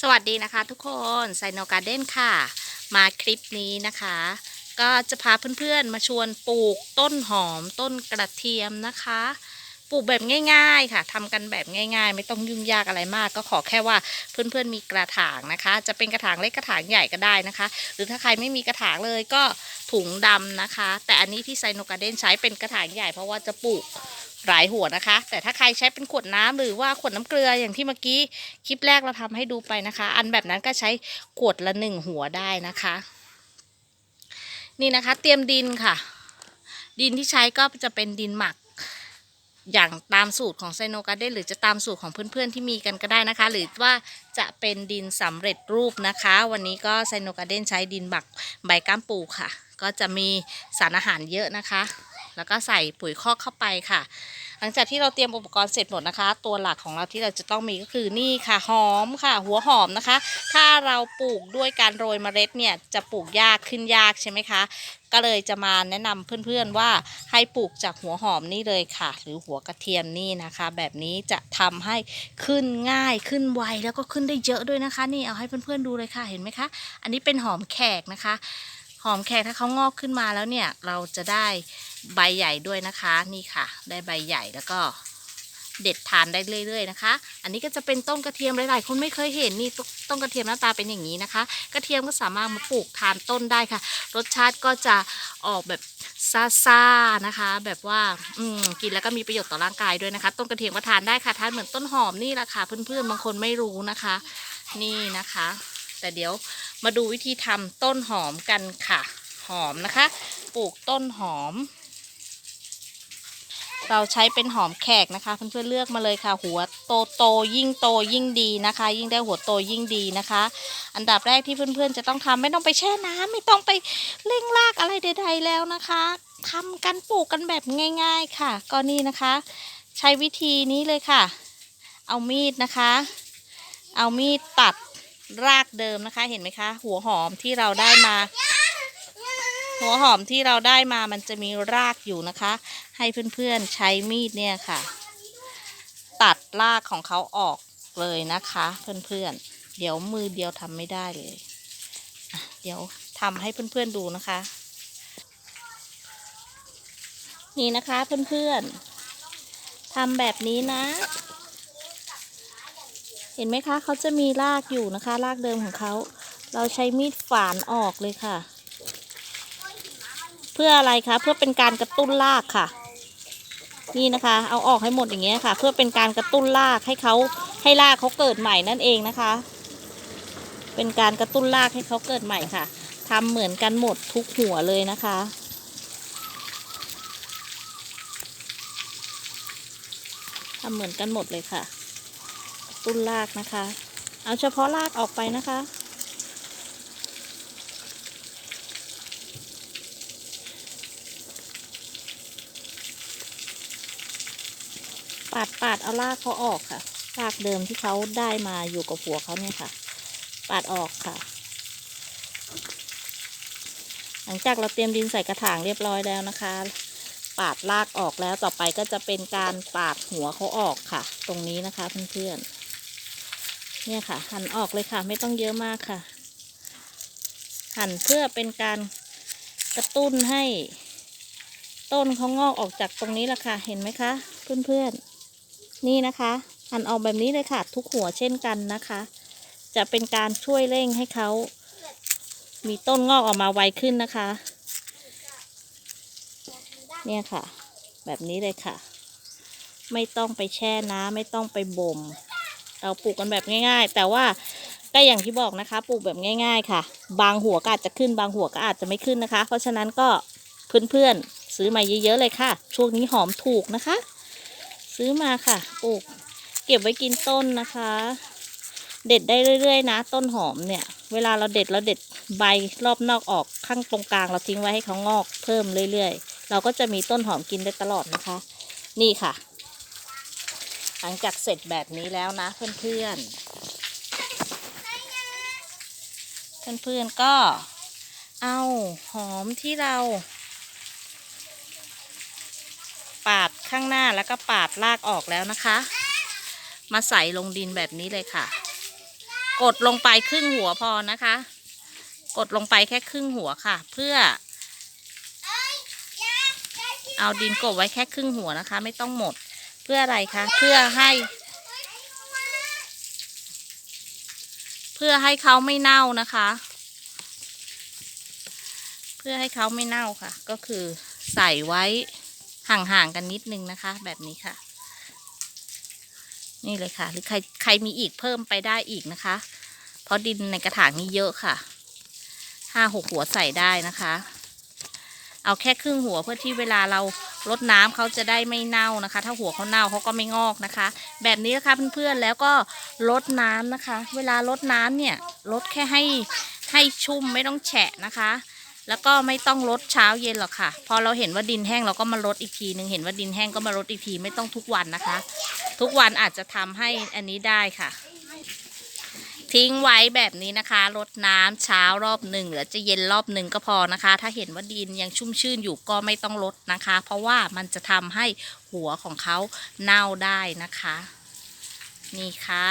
สวัสดีนะคะทุกคนไซโนการ์เด้นค่ะ มาคลิปนี้นะคะ ก็จะพาเพื่อนๆมาชวนปลูกต้นหอมต้นกระเทียมนะคะ ปลูกแบบง่าย ๆ ค่ะทำกันแบบง่าย ๆ ไม่ต้องยุ่งยากอะไรมาก ก็ขอแค่ว่าเพื่อนๆมีกระถางนะคะ จะเป็นกระถางเล็กกระถางใหญ่ก็ได้นะคะ หรือถ้าใครไม่มีกระถางเลยก็ถุงดำนะคะ แต่อันนี้ที่ไซโนการเดนใช้เป็นกระถางใหญ่เพราะว่าจะปลูกหลายหัวนะคะ แต่ถ้าใครใช้เป็นขวดน้ำหรือว่าขวดน้ำเกลืออย่างที่เมื่อกี้คลิปแรกเราทำให้ดูไปนะคะ อันแบบนั้นก็ใช้ขวดละหนึ่งหัวได้นะคะ นี่นะคะ เตรียมดินค่ะ ดินที่ใช้ก็จะเป็นดินหมัก อย่างตามสูตรของไซโนการ์เด้นหรือจะตามสูตรของเพื่อนๆที่มีกันก็ได้นะคะ หรือว่าจะเป็นดินสำเร็จรูปนะคะ วันนี้ก็ไซโนการ์เด้นใช้ดินบักใบก้ามปูค่ะ ก็จะมีสารอาหารเยอะนะคะ แล้วก็ใส่ปุ๋ยคอกเข้าไปค่ะ ลังจากที่เราเตรียมอุปกรณ์เสร็จหมดนะคะ ตัวหลักของเราที่เราจะต้องมีก็คือนี่ค่ะหอมค่ะ หัวหอมนะคะ ถ้าเราปลูกด้วยการโรยเมล็ดเนี่ยจะปลูกยากขึ้นยากใช่ไหมคะก็เลยจะมาแนะนำเพื่อนๆว่าให้ปลูกจากหัวหอมนี่เลยค่ะ หรือหัวกระเทียมนี่นะคะ แบบนี้จะทำให้ขึ้นง่ายขึ้นไวแล้วก็ขึ้นได้เยอะด้วยนะคะ นี่เอาให้เพื่อนๆดูเลยค่ะเห็นไหมคะ อันนี้เป็นหอมแขกนะคะ หอมแขกถ้าเขางอกขึ้นมาแล้วเนี่ย เราจะได้ใบใหญ่ด้วยนะคะนี่ค่ะ ได้ใบใหญ่แล้วก็เด็ดทานได้เรื่อย ๆ นะคะ อันนี้ก็จะเป็นต้นกระเทียมหลายๆคนไม่เคยเห็นนี่ต้นกระเทียมหน้าตาเป็นอย่างนี้นะคะ กระเทียมก็สามารถมาปลูกทานต้นได้ค่ะ รสชาติก็จะออกแบบซ่าๆนะคะ แบบว่าอืมกินแล้วก็มีประโยชน์ต่อร่างกายด้วยนะคะ ต้นกระเทียมก็ทานได้ค่ะทานเหมือนต้นหอมนี่แหละค่ะเพื่อนๆบางคนไม่รู้นะคะ นี่นะคะ แต่เดี๋ยวมาดูวิธีทำต้นหอมกันค่ะ หอมนะคะ ปลูกต้นหอม เราใช้เป็นหอมแขกนะคะ เพื่อนๆเลือกมาเลยค่ะ หัวโตโตๆยิ่งโตยิ่งดีนะคะ ยิ่งได้หัวโตยิ่งดีนะคะ อันดับแรกที่เพื่อนๆจะต้องทำไม่ต้องไปแช่น้ำไม่ต้องไปเร่งรากอะไรใด ๆ แล้วนะคะทำกันปลูกกันแบบง่าย ๆค่ะ ก็นี่นะคะ ใช้วิธีนี้เลยค่ะ เอามีดนะคะ เอามีดตัด รากเดิมนะคะ เห็นไหมคะ หัวหอมที่เราได้มา หัวหอมที่เราได้มามันจะมีรากอยู่นะคะ ให้เพื่อนๆใช้มีดเนี่ยค่ะ ตัดรากของเขาออกเลยนะคะ เพื่อนๆ เดี๋ยวมือเดียวทำไม่ได้เลย เดี๋ยวทำให้เพื่อนๆดูนะคะ นี่นะคะเพื่อนๆทำแบบนี้นะ เห็นไหมคะเขาจะมีรากอยู่นะคะ รากเดิมของเขา เราใช้มีดฝานออกเลยค่ะ เพื่ออะไรคะ เพื่อเป็นการกระตุ้นรากค่ะ นี่นะคะ เอาออกให้หมดอย่างเงี้ยค่ะ เพื่อเป็นการกระตุ้นรากให้เขาให้รากเขาเกิดใหม่นั่นเองนะคะ เป็นการกระตุ้นรากให้เขาเกิดใหม่ค่ะทำเหมือนกันหมดทุกหัวเลยนะคะทำเหมือนกันหมดเลยค่ะกระ ตุ้นรากนะคะ เอาเฉพาะรากออกไปนะคะ ปาดปาดเอารากเขาออกค่ะ รากเดิมที่เขาได้มาอยู่กับหัวเขาเนี่ยค่ะ ปาดออกค่ะ หลังจากเราเตรียมดินใส่กระถางเรียบร้อยแล้วนะคะปาดรากออกแล้วต่อไปก็จะเป็นการปาดหัวเขาออกค่ะ ตรงนี้นะคะเพื่อนๆ เนี่ยค่ะ หั่นออกเลยค่ะ ไม่ต้องเยอะมากค่ะ หั่นเพื่อเป็นการกระตุ้นให้ ต้นเขางอกออกจากตรงนี้ละค่ะ เห็นไหมคะเพื่อนๆ นี่นะคะ หั่นออกแบบนี้เลยค่ะ ทุกหัวเช่นกันนะคะ จะเป็นการช่วยเร่งให้เขามีต้นงอกออกมาไวขึ้นนะคะ เนี่ยค่ะ แบบนี้เลยค่ะ ไม่ต้องไปแช่น้ำไม่ต้องไปบ่ม เราปลูกกันแบบง่าย ๆ แต่ว่าก็อย่างที่บอกนะคะ ปลูกแบบง่าย ๆ ค่ะ บางหัวก็อาจจะขึ้นบางหัวก็อาจจะไม่ขึ้นนะคะ เพราะฉะนั้นก็เพื่อนๆซื้อมาเยอะๆเลยค่ะ ช่วงนี้หอมถูกนะคะ ซื้อมาค่ะปลูกเก็บไว้กินต้นนะคะ เด็ดได้เรื่อย ๆ นะ ต้นหอมเนี่ย เวลาเราเด็ดเราเด็ดใบรอบนอกออกข้างตรงกลาง เราทิ้งไว้ให้เขางอกเพิ่มเรื่อย ๆ เราก็จะมีต้นหอมกินได้ตลอดนะคะ นี่ค่ะ หลังจากเสร็จแบบนี้แล้วนะเพื่อนๆ เพื่อนๆก็เอาหอมที่เรา ปาดข้างหน้าแล้วก็ปาดรากออกแล้วนะคะ มาใส่ลงดินแบบนี้เลยค่ะ กดลงไปครึ่งหัวพอนะคะ กดลงไปแค่ครึ่งหัวค่ะ เพื่อ เอาดินกบไว้แค่ครึ่งหัวนะคะ ไม่ต้องหมด เพื่ออะไรคะ เพื่อให้ เพื่อให้เขาไม่เน่านะคะ เพื่อให้เขาไม่เน่าค่ะ ก็คือใส่ไว้ห่างๆกันนิดนึงนะคะ แบบนี้ค่ะ นี่เลยค่ะ หรือใครใครมีอีกเพิ่มไปได้อีกนะคะ เพราะดินในกระถางนี้เยอะค่ะห้าหกหัวใส่ได้นะคะ เอาแค่ครึ่งหัวเพื่อที่เวลาเรา ลดน้ำเขาจะได้ไม่เน่านะคะ ถ้าหัวเขาเน่าเขาก็ไม่งอกนะคะ แบบนี้นะคะเพื่อนๆแล้วก็ลดน้ำนะคะ เวลาลดน้ำเนี่ยลดแค่ให้ให้ชุ่มไม่ต้องแฉะนะคะ แล้วก็ไม่ต้องลดเช้าเย็นหรอกค่ะ พอเราเห็นว่าดินแห้งเราก็มาลดอีกทีหนึ่งเห็นว่าดินแห้งก็มาลดอีกทีไม่ต้องทุกวันนะคะ ทุกวันอาจจะทำให้อันนี้ได้ค่ะ ทิ้งไว้แบบนี้นะคะรดน้ำเช้ารอบหนึ่งหรือจะเย็นรอบหนึ่งก็พอนะคะ ถ้าเห็นว่าดินยังชุ่มชื่นอยู่ก็ไม่ต้องลดนะคะ เพราะว่ามันจะทำให้หัวของเขาเน่าได้นะคะ นี่ค่ะ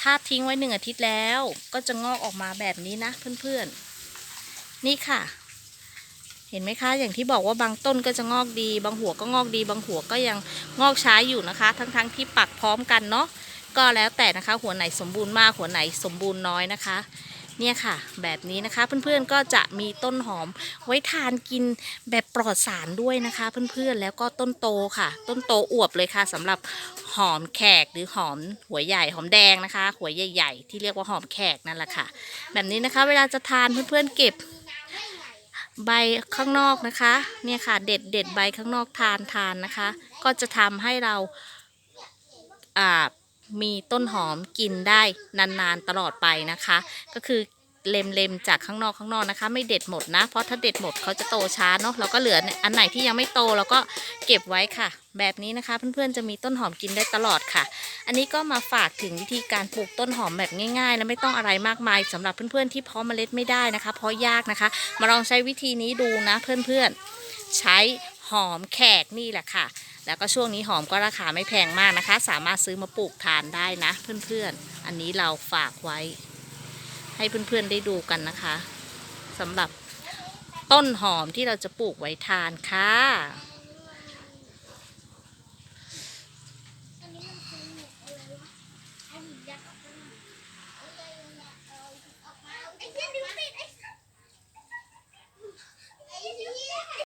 ถ้าทิ้งไว้หนึ่งอาทิตย์แล้วก็จะงอกออกมาแบบนี้นะเพื่อนๆ นี่ค่ะ เห็นไหมคะ อย่างที่บอกว่าบางต้นก็จะงอกดี บางหัวก็งอกดี บางหัวก็ยังงอกช้าอยู่นะคะ ทั้งๆที่ปักพร้อมกันเนาะ ก็แล้วแต่นะคะ หัวไหนสมบูรณ์มากหัวไหนสมบูรณ์น้อยนะคะ เนี่ยค่ะ แบบนี้นะคะเพื่อนๆก็จะมีต้นหอมไว้ทานกินแบบปลอดสารด้วยนะคะ เพื่อนๆแล้วก็ต้นโตค่ะ ต้นโตอวบเลยค่ะสำหรับหอมแขกหรือหอมหัวใหญ่หอมแดงนะคะ หัวใหญ่ ๆ ที่เรียกว่าหอมแขกนั่นแหละค่ะ แบบนี้นะคะ เวลาจะทานเพื่อนๆเก็บใบข้างนอกนะคะ เนี่ยค่ะ เด็ดเด็ดใบข้างนอกทานทานนะคะ ก็จะทำให้เราอ่า มีต้นหอมกินได้นานๆตลอดไปนะคะ ก็คือเล็มๆจากข้างนอกข้างนอกนะคะ ไม่เด็ดหมดนะ เพราะถ้าเด็ดหมดเขาจะโตช้าเนาะเราก็เหลืออันไหนที่ยังไม่โตเราก็เก็บไว้ค่ะ แบบนี้นะคะเพื่อนๆจะมีต้นหอมกินได้ตลอดค่ะ อันนี้ก็มาฝากถึงวิธีการปลูกต้นหอมแบบง่ายๆ และไม่ต้องอะไรมากมายสำหรับเพื่อนๆที่เพาะเมล็ดไม่ได้นะคะ เพราะยากนะคะ มาลองใช้วิธีนี้ดูนะเพื่อนๆใช้หอมแขกนี่แหละค่ะ แล้วก็ช่วงนี้หอมก็ราคาไม่แพงมากนะคะ สามารถซื้อมาปลูกทานได้นะ เพื่อนๆ อันนี้เราฝากไว้ ให้เพื่อนๆได้ดูกันนะคะสำหรับต้นหอมที่เราจะปลูกไว้ทานค่ะ